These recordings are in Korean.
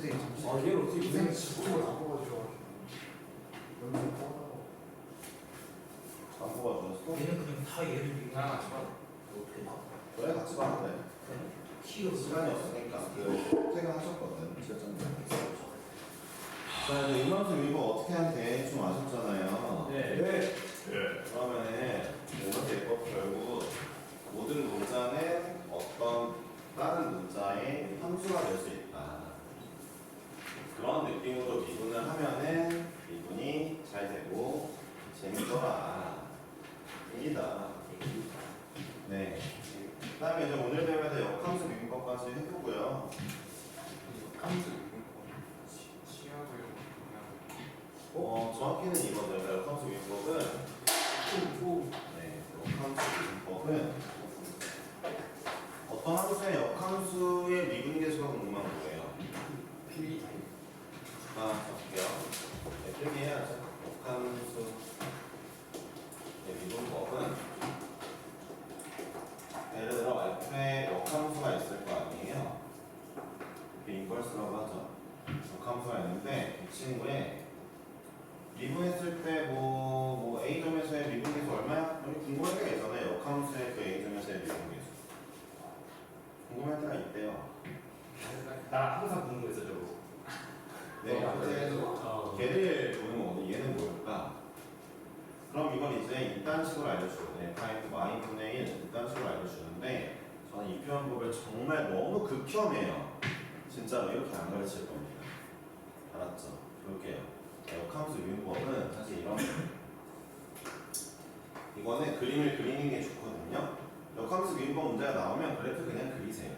잠시 아, 얘를 어떻게 선생님 구분해? 지금을 안 뽑아주셔가지고 너무 뻔하고 안 뽑아주셨어? 얘는 그냥 다 얘를 나랑 같이 봐. 어떻게 봐? 그래 같이 봤는데 키가 시간이 없으니까 그 퇴근하셨거든 실전자 자 이제 임원수 위법 어떻게 하면 대충 아셨잖아요 네. 네 그러면은 이렇게 예법 결국 모든 문자는 어떤 다른 문자의 함수가 될 수 있다. 그런 느낌으로 미분을 하면은 미분이 잘 되고 재밌더라. 입니다. 네. 그 다음에 이제 오늘 배우에서 역함수 미분법까지 해보고요. 거 어, 정확히는 이거죠. 역함수 미분법은 네, 역함수 미분법은 어떤 함수의 역함수의 미분 계수가 궁금한 거예요. 필기 아, 볼게요. 네, 필기해야죠. 역함수 의 미분법은 예를 들어 f에 역함수가 있을 거 아니에요. 이게 인버스라고 하죠. 역함수가 있는데 이 친구의 미분했을 때 뭐, 뭐 A점에서의 미분 계수 얼마야? 여기 궁금할 때가 있잖아요. 역함수의 그 A점에서의 미분 계수. 궁금할 때가 있대요. 나 항상 궁금했어 저거. 네, 어, 그래서 어. 걔를 보는 거거든. 얘는 뭘까? 그럼 이건 이제 이딴 식으로 알려주거든요. 파이브 y분의 1 이딴 식으로 알려주는데 저는 이 표현법을 정말 너무 극혐해요. 진짜로 이렇게 안 가르칠 겁니다. 알았죠? 볼게요. 역함수 유인법은 사실 이런. 이거는 그림을 그리는 게 좋거든요. 역함수 유인법 문제가 나오면 그래프 그냥 그리세요.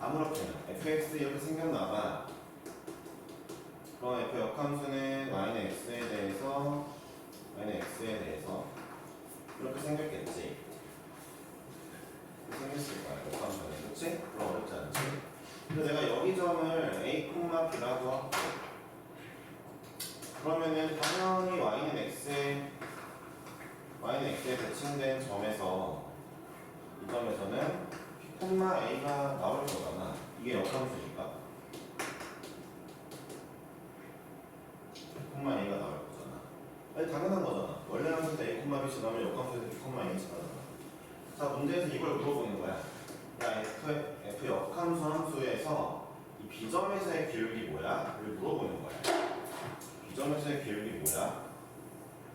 아무렇게나 fx 이렇게 생겼나봐. 그럼 f 역함수는 y는 x에 대해서 y는 x에 대해서 이렇게 생겼겠지. 생겼을 거야 역함수는 그렇지? 그럼 어렵지 않지? 근데 내가 여기 점을 a, b라고 하고 그러면은 당연히 y는 x에 y는 x에 대칭된 점에서 이 점에서는 p, a가 나올 거잖아. 이게 역함수니까. 콤마 a가 나올 거잖아. 아니 당연한 거잖아. 원래 함수 때 a 콤마 b 지나면 역함수에서 b 콤마 a 지나잖아. 자 문제에서 이걸 물어보는 거야. 야 f f 역함수 함수에서 이 b점에서의 기울기 뭐야?를 물어보는 거야. b점에서의 기울기 뭐야?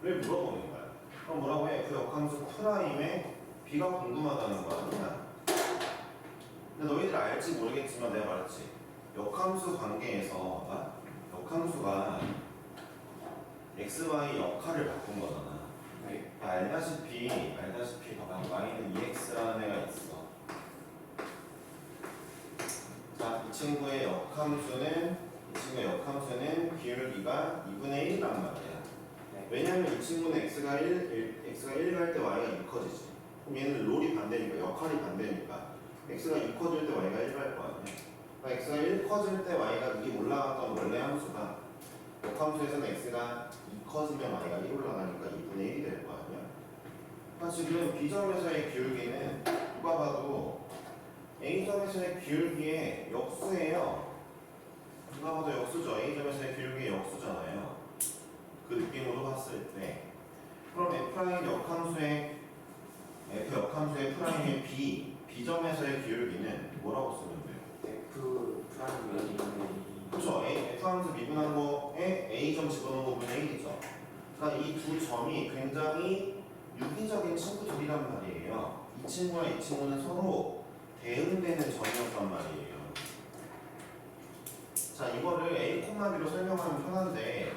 를 물어보는 거야. 그럼 뭐라고 해? f 역함수 프라임의 b가 궁금하다는 거 아니야? 근데 너희들 알지 모르겠지만 내가 말했지. 역함수 관계에서 아? 역함수가 x, y 역할을 바꾼 거잖아. 네. 알다시피 알다시피 봐봐 y는 2x라는 애가 있어. 자, 이 친구의 역함수는 이 친구의 역함수는 기울기가 2분의 1이란 말이야. 네. 왜냐면 이 친구는 x가 1, 1 x가 1갈 때 y가 2 커지지. 그럼 얘는 롤이 반대니까 역할이 반대니까 x가 2 커질 때 y가 1갈 거 아니야. 그러니까 x가 1 커질 때 y가 2 올라갔던 원래 함수가 역함수에서는 x가 2 커지면 y가 1 올라가니까 2분의 1이 될 거 아니야. 그러니까 지금 b점에서의 기울기는 누가 봐도 a점에서의 기울기의 역수예요. 누가 봐도 역수죠. a점에서의 기울기의 역수잖아요. 그 느낌으로 봤을 때 그럼 f' 역함수의 f 역함수의 프라임의 b b점에서의 기울기는 뭐라고 쓰면 돼요? F 프라임 그렇죠. A, F 함수 미분한 거에 A점 집어넣은 거 분의 1이죠. 그러니까 이 두 점이 굉장히 유기적인 친구들이란 말이에요. 이 친구와 이 친구는 서로 대응되는 점이었단 말이에요. 자, 이거를 A, B로 설명하면 편한데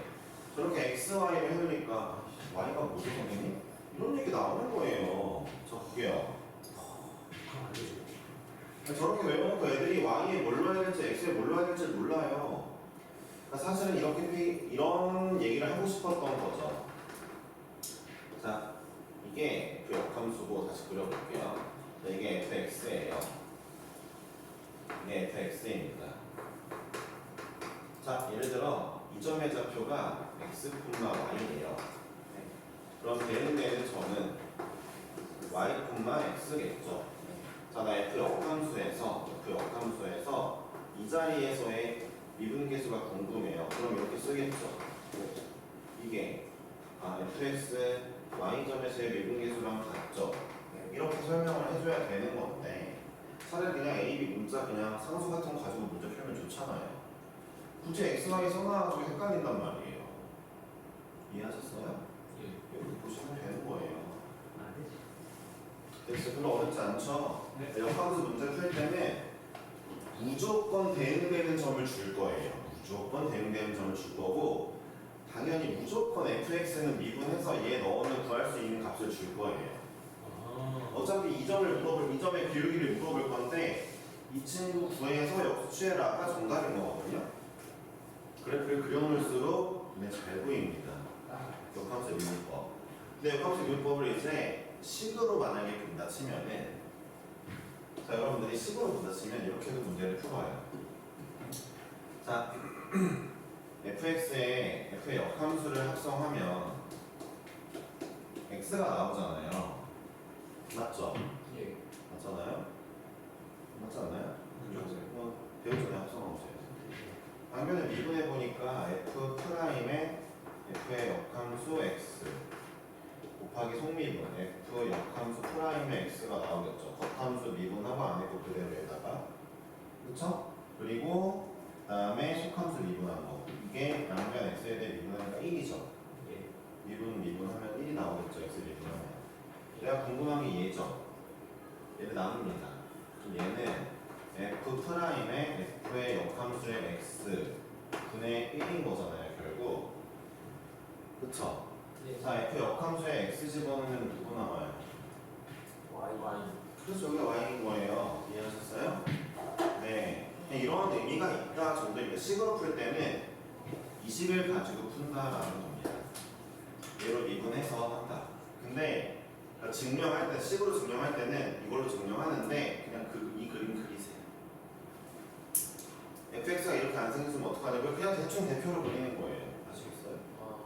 저렇게 X, Y를 해놓으니까 Y가 뭐죠, 선생님? 이런 얘기 나오는 거예요. 저 그게요. 되죠. 저렇게 외워놓고 애들이 Y에 뭘 넣어야 될지 X에 뭘 넣어야 될지 몰라요. 그러니까 사실은 이렇게 피- 이런 얘기를 하고 싶었던 거죠. 자, 이게 그 역함수고 다시 그려볼게요. 자, 이게 fx예요. 예, 이게 fx입니다. 자, 예를 들어 이 점의 좌표가 x, y예요. 네. 그럼 되는데는 저는 y, x겠죠. 네. 자, 나의 그 역함수에서 그 역함수에서 이 자리에서의 미분계수가 궁금해요. 그럼 이렇게 쓰겠죠. 이게 아, fx y점에서의 미분계수랑 같죠. 네, 이렇게 설명을 해줘야 되는 건데 차라리 그냥 a, b 문자 그냥 상수 같은 거 가지고 문제 풀면 좋잖아요. 굳이 x, y 써놔가지고 헷갈린단 말이에요. 이해하셨어요? 예. 여기 보시면 되는 거예요. 안 되지. 됐어. 별로 어렵지 않죠? 네. 역함수 문제 풀 때는 무조건 대응되는 점을 줄 거예요. 무조건 대응되는 점을 줄 거고 당연히 무조건 fx는 미분해서 얘 넣으면 구할 수 있는 값을 줄 거예요. 아. 어차피 이 점을 물어볼 이 점의 비율기를 물어볼 건데 이 친구 구해서 역수 취해라가 정답인 거거든요. 그래프를 그려놓을수록 눈에 잘 보입니다. 역함수 미분법. 근데 역함수 미분법을 이제 식으로 만약에 본다 치면은 자 여러분들이 식으로 본다 치면 이렇게도 문제를 풀어요. 자 fx에 f의 역함수를 합성하면 x가 나오잖아요. 맞죠? 예. 맞잖아요? 맞지 않나요? 그죠. 어, 배우기 전에 합성하고 있어요. 방면을 미분해 보니까 f 프라임의 f의 역함수 x 곱하기 속미분 f 역함수 프라임의 x가 나오겠죠. 겉함수 미분하고 안에 거 그대로에다가 그렇죠? 그리고 그다음에 속함수 미분한 거 이게 양변 x에 대해 미분하니까 1이죠. 예. 미분 미분하면 1이 나오겠죠. x 미분하면. 내가 궁금한 게 얘죠. 얘를 나눕니다. 그럼 얘는 f 프라임의 f의 역함수의 x 분의 1인 거잖아요. 결국. 그쵸? 예. 자, f 역함수의 x 집어넣으면 누구 나와요? Y Y. 그래서 여기가 y인 거예요. 이해하셨어요? 네. 이런 의미가 있다 정도입니다. 식으로 풀 때는 이 식을 가지고 푼다라는 겁니다. 얘로 미분해서 한다. 근데 그러니까 증명할 때, 식으로 증명할 때는 이걸로 증명하는데 그냥 그, 이 그림 그리세요. fx가 이렇게 안 생겼으면 어떡하냐고요? 그냥 대충 대표로 그리는 거예요. 아시겠어요? 아.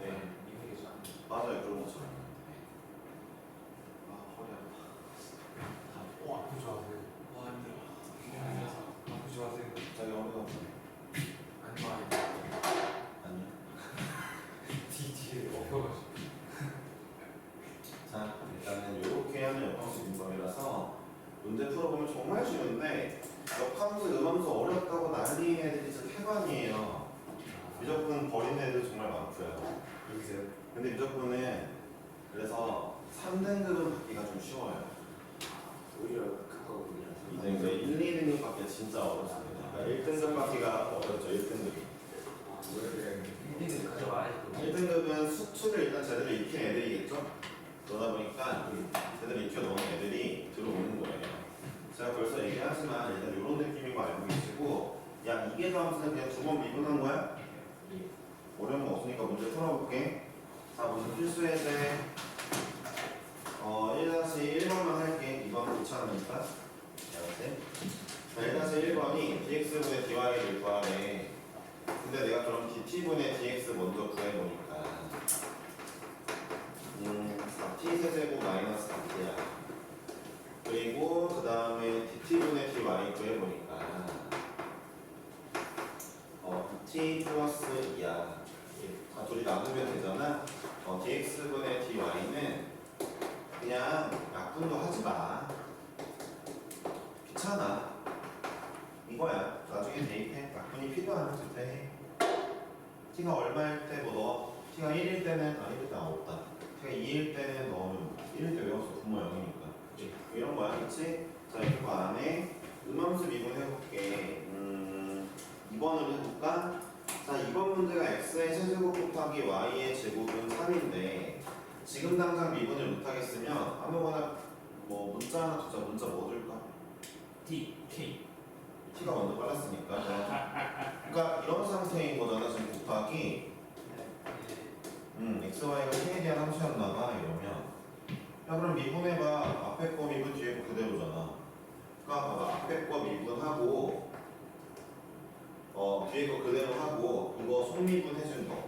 네. 이게 참. 맞아요. 그런 것처럼. 네. 아, 허리 아파. 오 아프지 마세요. 와, 힘들어. 아프지 마세요. 갑자기 허리가 아프네. 아니 아니. 아니요. 뒤 뒤에 엎혀가지고. 자, 일단은 이렇게 하는 역함수 문법이라서 문제 풀어보면 정말 쉬운데 역함수, 음함수 어렵다고 난리 애들이 진짜 태반이에요. 미적분 버리는 애들 정말 많고요. 여기세요. 근데 미적분은 그래서 3등급은 받기가 좀 쉬워요. 오히려 극하고 이제 이제 1, 2등급 받기가 진짜 어렵습니다. 그러니까 1등급 받기가 어렵죠, 1등급이. 왜 그래? 1등을 가져와야지 또. 1등급은 수투를 일단 제대로 익힌 애들이겠죠? 그러다 보니까 제대로 익혀 놓은 애들이 들어오는 거예요. 제가 벌써 얘기하지만 일단 이런 느낌인 거 알고 계시고 야 이게 함수는 그냥 두 번 미분한 거야? 어려운 거 없으니까 문제 풀어볼게. 자 먼저 필수 해제 어 1-1번만 할게. 2번 귀찮으니까. 알았지? 자 1-1번이 dx분의 dy를 구하래. 근데 내가 그럼 dt분의 dx 먼저 구해보니까 음 4t 세제곱 마이너스 4t야 그리고 그 다음에 dt분의 dy 구해보니까 어 t 플러스 2야 자 둘이 나누면 되잖아 어 dx분의 dy는 그냥 약분도 하지 마 귀찮아 이거야. 나중에 대입해. 약분이 필요하면 그때 해. t가 얼마일 때 뭐 넣어? t가 1일 때는 아 1일 때 아, 없다. t가 2일 때는 넣으면 1일 때 외웠어. 분모 0이니까. 이런 거야, 그치? 자, 이거 안에 음함수 미분 해볼게. 음, 2번으로 해볼까? 자, 2번 문제가 x의 세제곱 곱하기 y의 제곱은 3인데 지금 당장 미분을 못하겠으면 아무거나 뭐 문자 하나 두자. 문자 뭐 둘까? D K. t가 먼저 빨랐으니까. 그러니까 이런 상태인 거잖아. 지금 곱하기 음, x, y가 t에 대한 함수였나 봐. 이러면 야 그럼 미분해봐. 앞에 거 미분 뒤에 거 그대로잖아. 그러니까 봐봐. 앞에 거 미분하고 어 뒤에 거 그대로 하고 이거 속미분 해준 거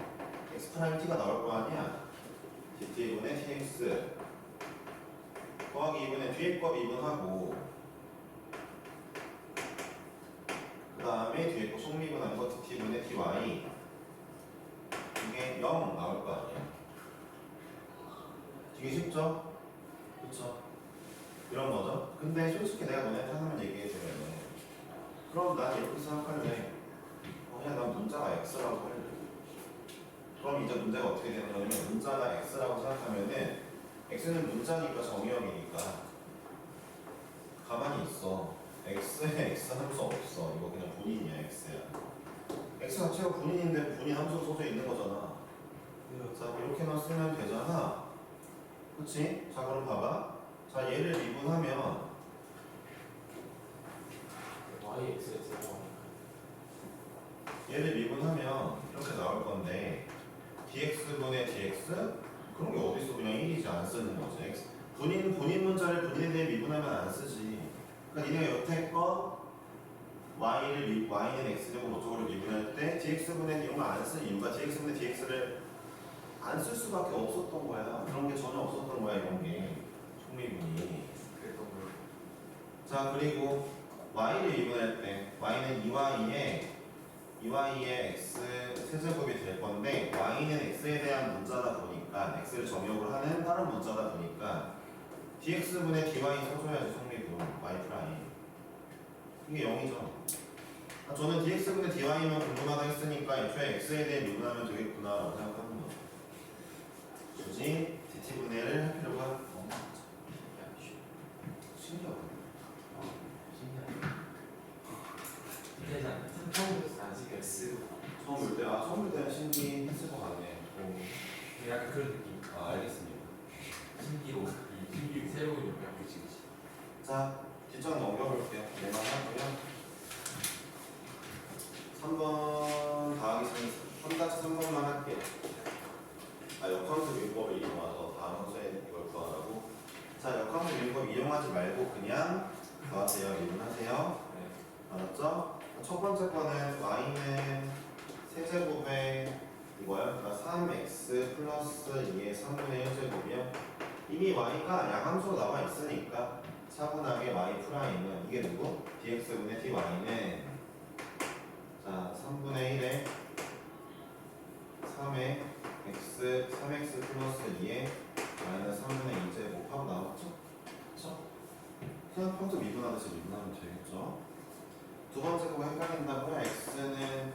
x 프라임 t가 나올 거 아니야. Dt분의 tx 더하기 2분의 뒤에 거 미분하고 그 다음에 뒤에 거 속미분한 거 dt분의 dy 이게 0 나올 거 아니야. 되게 쉽죠? 그쵸? 이런 거죠. 근데 솔직히 내가 너네한테 하나만 얘기해주면 그럼 난 이렇게. 어, 그냥 난 문자가 x라고 할래. 그럼 이제 문제가 어떻게 되는 거냐면 문자가 x라고 생각하면은 x는 문자니까 정의역이니까 가만히 있어. x에 x 함수 없어. 이거 그냥 본인이야 x야. x 자체가 본인인데 본인 함수로 써져 있는 거잖아. 자 이렇게만 쓰면 되잖아. 그치? 자 그럼 봐봐. 자 얘를 미분하면 y x x 얘를 미분하면 이렇게 나올 건데 dx분의 dx? 그런 게 어딨어 그냥 1이지? 안 쓰는 거지. X? 본인 본인 문자를 본인에 대해 미분하면 안 쓰지. 그러니까 니네가 여태껏 y를 미, y는 x제곱 어쩌고를 미분할 때 dx분의 이런 거안 쓴 이유가 dx분의 dx를 안 쓸 수밖에 없었던 거야. 그런 게 전혀 없었던 거야 이런 게. 총미분이. 그랬던 거자 그리고 y를 미분할 때 y는 2y에 2y의 x 세제곱이 될 건데 y는 x에 대한 문자다 보니까 x를 정역으로 하는 다른 문자다 보니까 dx분의 dy 써줘야지 성립은 y 프라임 이게 0이죠. 아, 저는 dx분의 dy면 궁금하다 했으니까 애초에 x에 대해 미분하면 되겠구나 라고 생각하는 거죠. 굳이 dt분해를 할 필요가 없는 거죠. 신기하다? 처음부터 아직 x 처음 볼 때, 아, 처음 볼 때는 신기했을 것 같네. 오, 약간 그런 느낌 아, 알겠습니다. 신기로 이 신기 새로운 영역 그치 그치 자, 뒷장 넘겨볼게요. 내만 하고요. 3번 더하기 3, 3다치 3번만 할게요. 아, 역함수 민법을 이용해서 다음 수에 이걸 구하라고. 자, 역함수 민법 이용하지 말고 그냥 더하세요, 미분하세요. 네 알았죠? 첫 번째 거는 y는 세제곱에 이거요. 그러니까 3x 플러스 2의 3분의 1제곱이요. 이미 y가 양함수로 나와 있으니까 차분하게 y 프라임은 이게 누구? dx분의 dy는 자 3분의 1에 3의 x 3x 플러스 2의 마이너스 3분의 2제곱 하고 나왔죠? 그쵸? 그냥 평소 미분하듯이 미분하면 되겠죠? 두 번째 거 헷갈린다고요? x는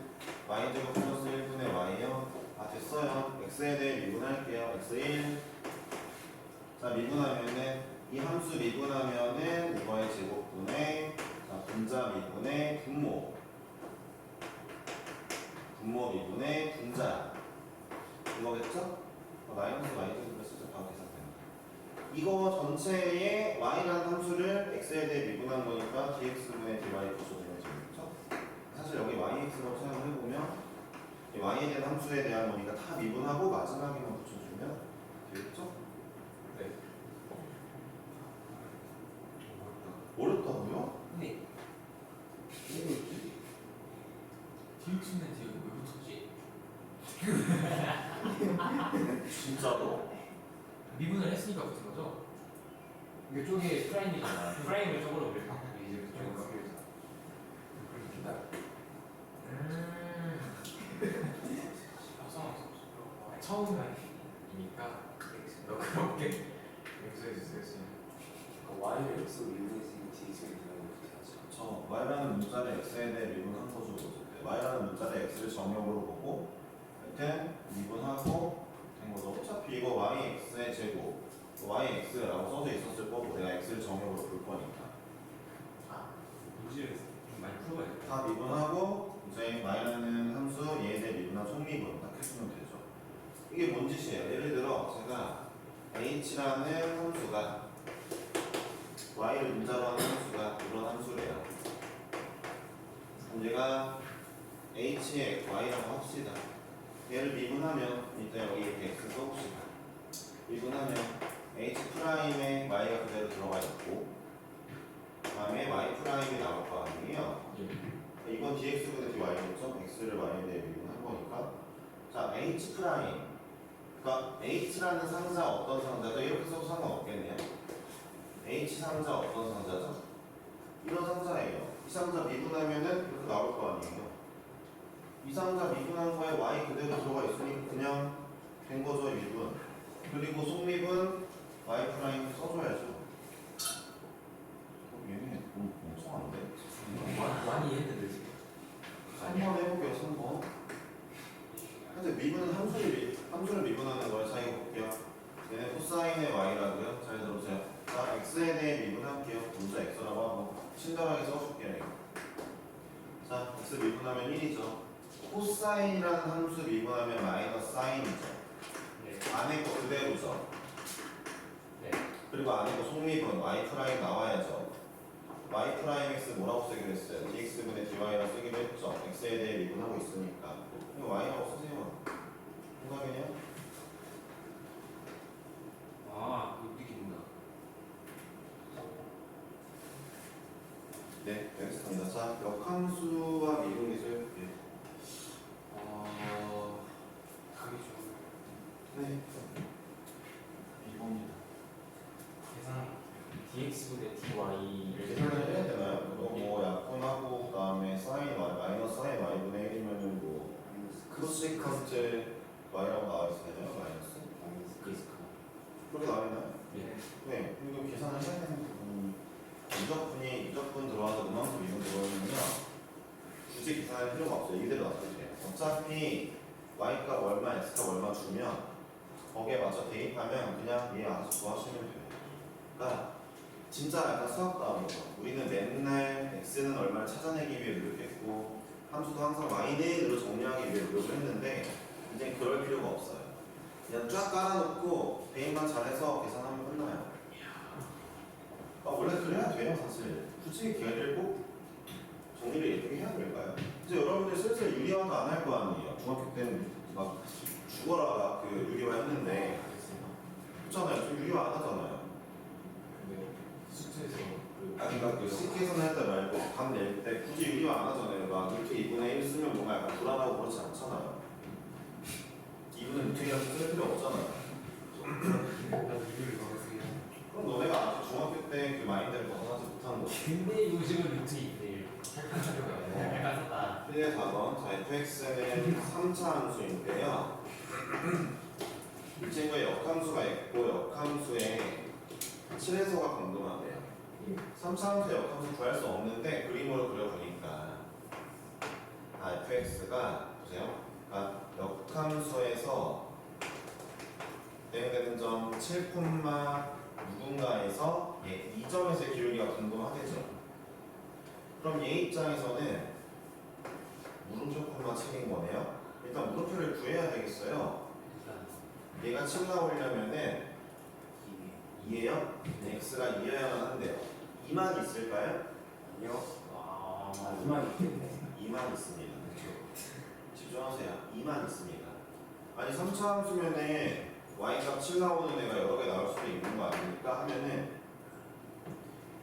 y제곱 플러스 1분의 y요? 아 됐어요 x에 대해 미분할게요 x1 자 미분하면은 이 함수 미분하면은 이거의 제곱분의 자 분자 미분의 분모 분모 미분의 분자 이거겠죠? 어, 마이너스 y제곱을 쓰죠 바로 계산됩니다 이거 전체에 y라는 함수를 x에 대해 미분한 거니까 dx분의 dy 되겠죠? 사실 여기 yx라고 생각을 해보면 이 y에 대한 함수에 대한 거니까 다 미분하고 마지막에만 붙여주면 되겠죠? 네. 어렵다고요? 네. dx는 뒤에 왜 붙었지? 진짜로? 미분을 했으니까 붙은 거죠? 이게 쪽에 프라임이잖아 프라임을 쪽으로 우리 바꾸고 이제 그쪽으로 바뀌어서 그렇게 기다려 음 아, 처음이니까 너 그렇게 여기서 있었어요 Y를 X로 미분했으니 DX를 것이 하죠. 저 y라는 문자를 x에 대해 미분한 거죠. 어쨌든. y라는 문자를 x를 정역으로 보고 하여튼 미분하고 된 거죠. 어차피 이거 yx의 제곱 yx라고 써져 있었을 거고 내가 x를 정역으로 볼 거니까 아 문제를 좀 많이 풀어봐야겠다 다 미분하고 이제 y라는 함수 얘에 대해 미분한 되죠. 이게 뭔 짓이에요? 예를 들어 제가 h라는 함수가 y를 문자로 하는 함수가 이런 함수래요. 얘가 h의 y라고 합시다. 얘를 미분하면 일단 여기 이렇게 x 써봅시다. 미분하면 h 프라임에 y가 그대로 들어가 있고 그다음에 y 프라임이 나올 거 아니에요. 예 이건 dx분의 dy겠죠? x를 y에 대해 미분한 거니까 자 h 프라임 그러니까 h라는 상자 어떤 상자죠? 이렇게 써도 상관없겠네요 h 상자 어떤 상자죠? 이런 상자예요 이 상자 미분하면은 이렇게 나올 거 아니에요 이 상자 미분한 거에 y 그대로 들어가 있으니 그냥 된 거죠 미분. 그리고 속립은 y 프라임 써줘야죠. 어, 얘네 너무 멍청한데? 많이, 많이 했는데 지금 3번 해볼게요 3번. 근데 미분은 함수를 미, 함수를 미분하는 걸 차이 볼게요. 얘네 코사인의 y라고요. 잘 들어보세요. 자 x에 대해 미분할게요. 먼저 x라고 하고 친절하게 써줄게요. 이거. 자 x 미분하면 1이죠. 코사인이라는 함수 미분하면 마이너스 사인이죠. 네. 안에 거 그대로죠. 네. 그리고 안에 거 속립은 y 프라임 나와야죠. Y 프라임 x 뭐라고 쓰기로 했어요? dx분의 dy라 쓰기로 했죠. x에 대해 미분하고 있으니까. 이거 y라고 쓰세요. 생각이냐? 아 이거 느낌인가 네, 알겠습니다. 자, 역함수와 미분 기술. 예. 어... 가기 좀 네. 2번입니다. 계산 dx분의 dy를 계산을 해야 되나요? 이거 뭐 약분하고 그다음에 사인 y 마이너스 사인 y분의 1이면은 뭐 코시컨트 y라고 나와 있어요. 마이너스. 그니까 그렇게 나와 있나요? 네. 네. 이거 계산을 해야 되는 부분이 유적분이 유적분 들어와서 음함수 미분 들어오면요. 굳이 계산할 필요가 없어요. 이대로 놔두세요. 어차피 y값 얼마, x값 얼마 주면 거기에 맞춰 대입하면 그냥 얘 알아서 구하시면 돼요. 그러니까 진짜 약간 수학 다음인 거. 우리는 맨날 x는 얼마를 찾아내기 위해 노력했고 함수도 항상 y 내로 정리하기 위해 노력을 했는데 이제 그럴 필요가 없어요. 그냥 쫙 깔아놓고 대입만 잘해서 계산하면 끝나요. 아, 원래 그래야 돼요, 사실. 굳이 걔를 꼭 정리를 예쁘게 해야 될까요? 이제 여러분들 슬슬 유리화도 안 할 거 아니에요. 중학교 때는 막 죽어라 그 유리화 했는데 그렇잖아요. 좀 유리화 안 하잖아요. 근데 숙제에서 그 아, 그러니까 그 Cke선 할때 말고 답낼때 굳이 유리화 안 하잖아요. 막 이렇게 2분의 1 쓰면 뭔가 약간 불안하고 그렇지 않잖아요. 2분의 루트이라고 쓸 필요 없잖아요. 이유를 받았어요 그럼 너네가 아직 중학교 때 그 마인드를 벗어나지 못한 거지. 근데 요즘은 루트 2대1 약간 썼다 1의 4번. 자, fx는 3차 함수인데요. 이 친구에 역함수가 있고 역함수에 7에서가 궁금한데요. 3차 함수 역함수 구할 수 없는데 그림으로 그려보니까 아, fx가 보세요. 그러니까 역함수에서 대응되는 점 7, 누군가에서 예, 이 점에서의 기울기가 궁금하겠죠. 그럼 얘 입장에서는 콤마 7인 거네요. 일단 물음표를 구해야 되겠어요. 얘가 7 나오려면은 2예요? 네, x가 2여야만 한대요. 2만 있을까요? 아니요. 아 이만 있겠네. 2만 있습니다. 집중하세요. 2만 있습니다. 아니 3차 함수면은 y값 7 나오는 애가 여러 개 나올 수도 있는 거 아닙니까? 하면은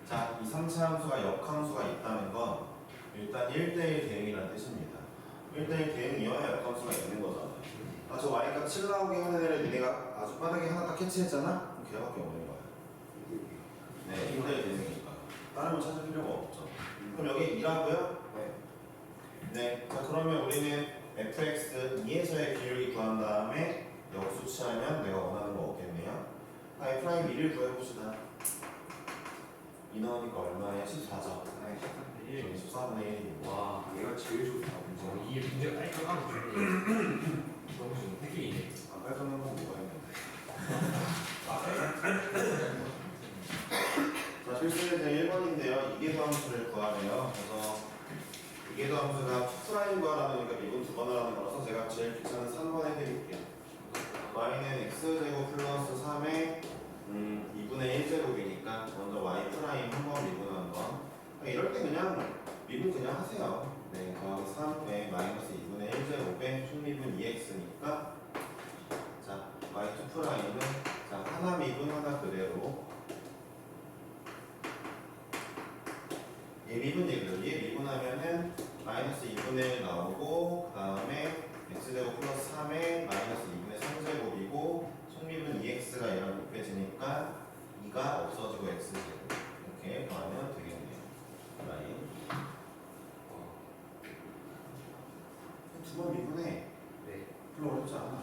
자, 이 3차 함수가 역함수가 있다는 건 일단 1대1 대응이라는 뜻입니다. 1대1 대응이어야 역함수가 있는 거잖아요. 아, 저 y값 7 나오게 하는 애를 니네가 아주 빠르게 하나 딱 캐치했잖아? 그럼 걔밖에 없는 거야. 네, 1대1 대응이니까. 다른 건 찾을 필요가 없죠. 그럼 여기 2라고요? 네. 네, 자 그러면 우리는 fx 2에서의 기울기 구한 다음에 역수치하면 내가 원하는 거 없겠네요. 아, f'라임 1을 구해봅시다. 2 넣으니까 얼마예요? 14죠. 네. 여기 14분의 1이고. 와 얘가 제일 좋다. 저 문제. 이게 문제가 깔끔하고 너무 좋네 느낌이네 안 깔끔한 건 뭐가 있는데. 자, 실수의 1번인데요. 이계도 함수를 구하래요. 그래서 이계도 함수가 F'라인 구하라는 거니까 미분 두번 하라는 거라서 제가 제일 귀찮은 3번 해드릴게요. y는 x제곱 플러스 3의 음, 2분의 1제곱이니까 먼저 y 프라임 한번 미분한 거. 아, 이럴 때 그냥 미분 그냥 하세요. 네, 더하기 3의 마이너스 2분의 1제곱에 충미분 2x니까 자, y2 프라임은 자, 하나 미분 하나 그대로 얘 미분 얘기죠. 얘 미분하면은 마이너스 2분의 1 나오고 그 다음에 x제곱 플러스 3에 마이너스 2분의 3제곱이고 속미분 2x가 얘랑 곱해지니까 2가 없어지고 x제곱 이렇게 더하면 되겠네요. 라인 두 두번 미분해. 네. 별로 어렵지 않아.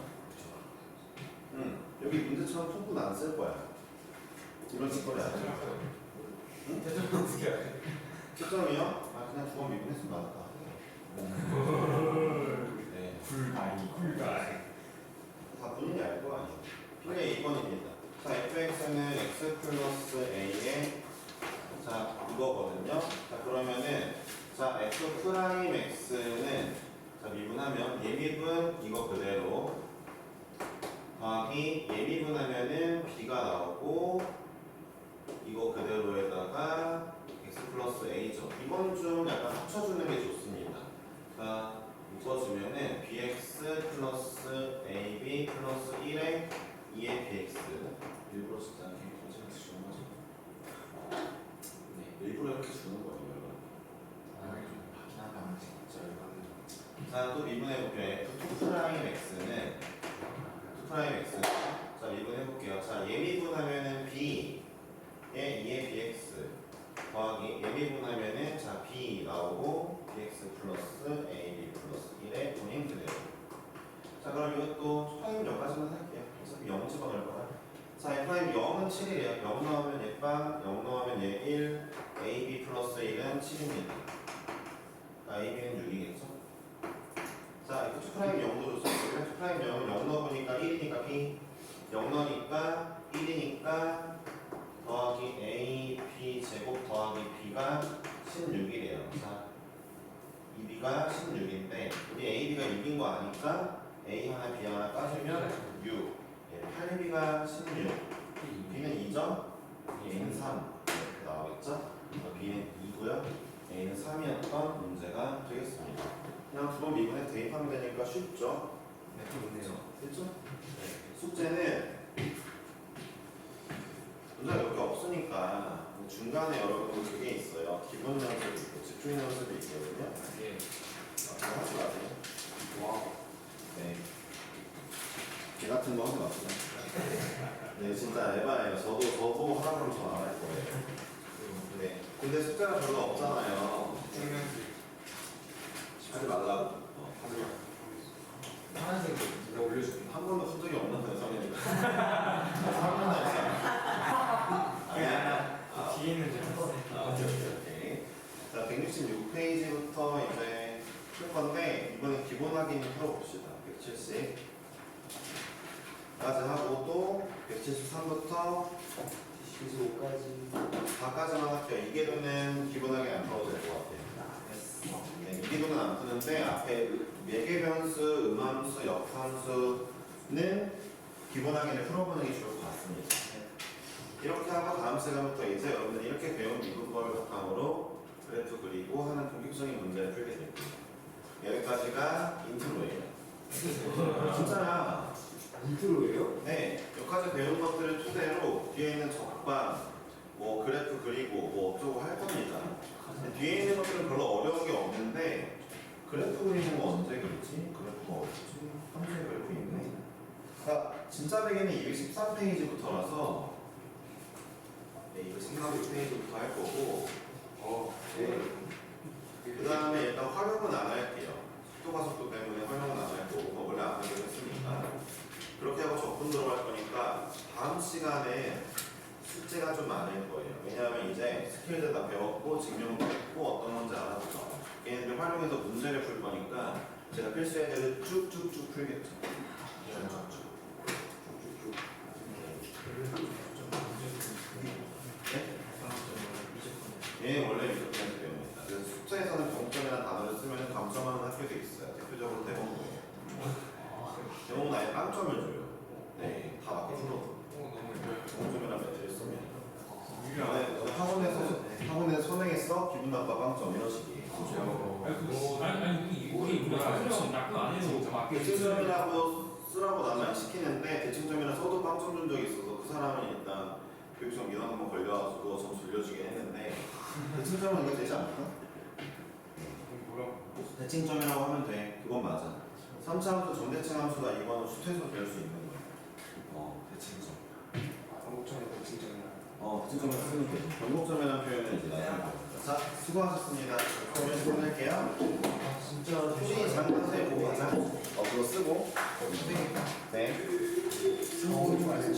응. 여기 문제처럼 통분 안쓸 거야. 이런 짓거리 안 해. 응? 최종 어떻게 돼? 채점이요? 아 그냥 두 번 미분했으면 나왔다. 네. 불가이. 불가이. 다 본인이 알 거 아니에요. P의 2번입니다. 자, fx는 x 플러스 a의 자 이거거든요. 자 그러면은 자 f 프라임 x는 자 미분하면 예미분 이거 그대로 더하기 예미분하면은 b가 나오고 이거 그대로에다가 x 플러스 a죠. 이건 좀 약간 합쳐주는 게 좋습니다. 자 묶어주면은 bx 플러스 ab 플러스 1에 2의 bx 일부러 진짜 이렇게 정신을 주는 거죠. 네, 일부러 이렇게 주는 거예요. 여러분. 아, 이게 좀 바긴 하다. 진짜 이거는. 자, 또 미분해 볼게요. f2 프라임 x는 2 프라임 x. 자, 미분해 볼게요. 자, 예미분하면은 b 에 2의 bx 더하기 예미분하면은 자 b 나오고 bx 플러스 ab 플러스 1의 본인 그대로. 자, 그럼 이것도 프라임 여기까지만 할게요. 어차피 0 집어넣을 거라. 자, 프라임 0은 7이래요. 0 넣으면 얘 빵, 0 넣으면 얘 1, ab 플러스 1은 7입니다. 아, ab는 6이겠죠? 자, f2 프라임 0도 줬어요. f2 프라임 0은 0 넣어보니까 1이니까 b, 0 넣으니까 1이니까 더하기 a, 2B가 16이래요. 자, 2B가 16인데 우리 A, B가 6인 거 아니까 A 하나, B 하나 까주면 6. 예, 8B가 16. B는 2점, A는 3. 이렇게 나오겠죠? B는 2고요. A는 3이었던 문제가 되겠습니다. 그냥 두 번 미분에 대입하면 되니까 쉽죠? 네, 그렇네요. 됐죠? 네. 숙제는 몇개 없으니까 중간에 여러분 그게 있어요. 기본 연습이 있고 집중 연습이 있거든요. 예. 아, 그거 하지 마세요. 와. 네. 개 같은 거 하지 마세요. 네, 진짜 에바예요. 저도 저도 하라 그러면 전안 할 거예요. 네. 근데 숫자가 별로 없잖아요. 하지 말라고. 어, 하지 마. 파란색으로 누가 올려줄게. 한 번도 쓴 적이 없는. 한 번도 아, 뒤에 있는 줄 알았어. 아, 오케이, 오케이, 오케이. 자, 166페이지부터 이제 풀 건데, 이번엔 기본 확인을 풀어봅시다. 170. 까지 하고 또 173부터 25까지 4까지만 할게요. 이게 도는 기본 확인 안 풀어도 될 것 같아요. 네, 이기도는 안 뜨는데 앞에 매개 변수, 음함수, 역함수는 기본 확인을 풀어보는 게 좋을 것 같습니다. 네. 이렇게 하고 다음 시간부터 이제 여러분들 이렇게 배운 미분법을 바탕으로 그래프 그리고 하는 본격적인 문제를 풀게 될 거예요. 여기까지가 인트로예요. 진짜야. 인트로예요? 네, 여기까지 배운 것들을 토대로 뒤에 있는 적방, 뭐 그래프 그리고 뭐 어쩌고 할 겁니다. 뒤에 있는 것들은 별로 어려운 게 없는데 그래프 그리는 거 언제 그리지? 그래프가 어디지? 함수의 그래프 있네. 자, 진짜 베개는 213페이지부터라서 네, 213페이지부터 할 거고 어 네. 그 다음에 일단 활용은 안 할게요. 속도가 속도 때문에 활용은 안 할 거고 뭐 원래 안 하기로 했으니까 그렇게 하고 적분 들어갈 거니까 다음 시간에 숙제가 좀 많을 거예요. 왜냐하면 이제 스킬들 다 배웠고 증명도 했고 어떤 건지 알아보죠. 얘네들 활용해서 문제를 풀 거니까 제가 필수 애들을 쭉쭉쭉 풀겠죠. 쭉쭉쭉. 네? 얘 원래 미적분에서 배웁니다. 그래서 숙제에서는 경점이라는 단어를 쓰면 감점하는 학교도 있어요. 대표적으로 대본고예요. 대본은 아예 빵점을 줘요. 네, 다 맞게 풀어. 오, 너무 좋아요. 동점이란 매트를 쓰면 너네 너네 학원에서 학원에서 선행했어? 기분 나빠 빵점 이런 식이에요. 아니 아니 우리 우리 우리 설명 나쁜 안 해도 대칭점이라고 쓰라고 나는 안 시키는데 대칭점이라 써도 빵점 준 적이 있어서 그 사람은 일단 교육청 민원 한번 걸려가지고 점수 돌려주긴 했는데 대칭점은 이거 되지 않을까? 뭐라고? 대칭점이라고 하면 돼. 그건 맞아. 3차 함수 정대칭 함수다 이거는 수태에서 배울 수 있는 거야. 어, 대칭점. 한국청에서 진짜냐 어, 대칭점을 쓰면 돼. 변곡점이라는 표현은 이제 나중에 배웁니다. 자, 수고하셨습니다. 그러면 끝낼게요. 진짜 표시 장관세 보고 가자. 되겠다. 네. 어, 이거 말씀